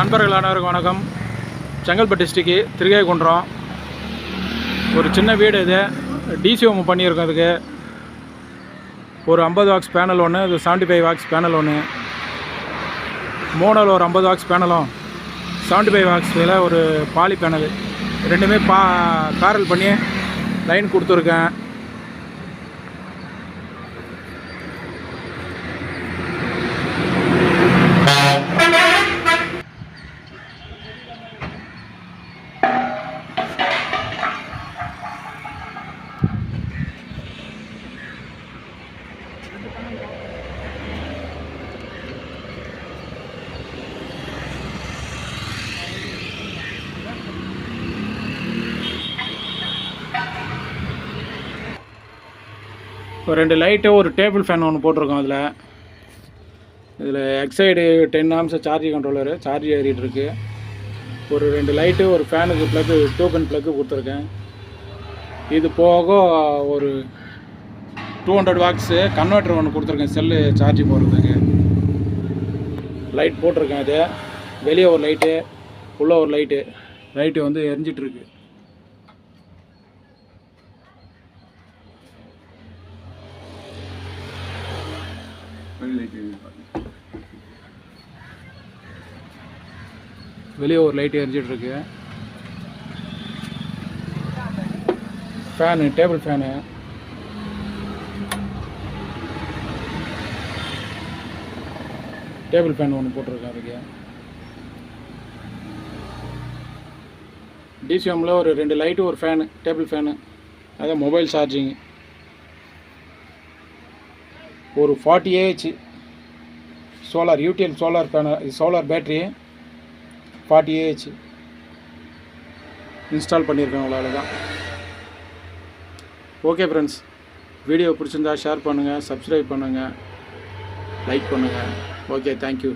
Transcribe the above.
நண்பர்கள் அனைவருக்கும் வணக்கம். செங்கல்பட்டு டிஸ்ட்ரிக்கு திருகைக்குன்றம் ஒரு சின்ன வீடு இது. டிசிஓம் பண்ணியிருக்கோம் அதுக்கு ஒரு ஐம்பது வாக்ஸ் பேனல் ஒன்று இது செவன்ட்டி ஃபைவ் வாக்ஸ் பேனல் ஒன்று மோனல் ஒரு ஐம்பது வாக்ஸ் பேனலும் செவன்ட்டி ஃபைவ் வாக்ஸில் ஒரு பாலி பேனல். ரெண்டுமே பா காரல் பண்ணி லைன் கொடுத்துருக்கேன். ஒரு ரெண்டு லைட்டு ஒரு டேபிள் ஃபேன் ஒன்று போட்டிருக்கோம் அதில். இதில் Exide ten amps charge controller charge ஏறிட்டு இருக்கு. ஒரு ரெண்டு லைட்டு ஒரு ஃபேனுக்கு ப்ளக்கு டூ ப்ளக்கு கொடுத்துருக்கேன். இது போக ஒரு டூ ஹண்ட்ரட் வாக்ஸு கன்வெர்ட்டர் ஒன்று கொடுத்துருக்கேன் செல்லு சார்ஜ் போடுறதுக்கு. லைட் போட்டிருக்கேன் அது. வெளியே ஒரு லைட்டு உள்ளே ஒரு லைட்டு லைட்டு வந்து எரிஞ்சிட்ருக்கு வெளியே ஒரு லைட் எரிஞ்சிட்டு இருக்கு. Fan table fan table fan ஒன்று போட்டிருக்கேன் அதுக்கு டிசிஎம்மில் ஒரு ரெண்டு லைட்டு ஒரு ஃபேனு டேபிள் ஃபேனு அதான் மொபைல் சார்ஜிங் ஒரு forty AH solar UTL solar panel solar battery forty AH install பண்ணியிருக்கேன் உங்களால் தான். ஓகே ஃப்ரெண்ட்ஸ் வீடியோ பிடிச்சிருந்தா ஷேர் பண்ணுங்கள் சப்ஸ்கிரைப் பண்ணுங்கள் லைக் பண்ணுங்கள் ஓகே தேங்க்யூ